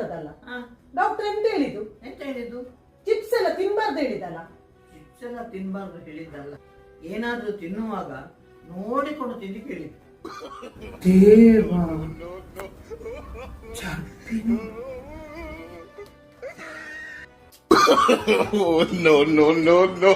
Doctor ಹೋದದಲ್ಲ doctor ಎಂತ ಹೇಳಿದ್ದು? ಎಂತ ಹೇಳಿದ್ದು? ಚಿಪ್ಸ್ ಎಲ್ಲ ತಿನ್ಬಾರ್ದು ಹೇಳಿದಲ್ಲ ಚಿಪ್ಸ್ ಎಲ್ಲ ತಿನ್ಬಾರ್ದು ಹೇಳಿದ್ದಲ್ಲ. ಏನಾದ್ರೂ ತಿನ್ನುವಾಗ ನೋಡಿಕೊಂಡು ತಿಂದು ಕೇಳಿ. ದೇವಾ. No no no no!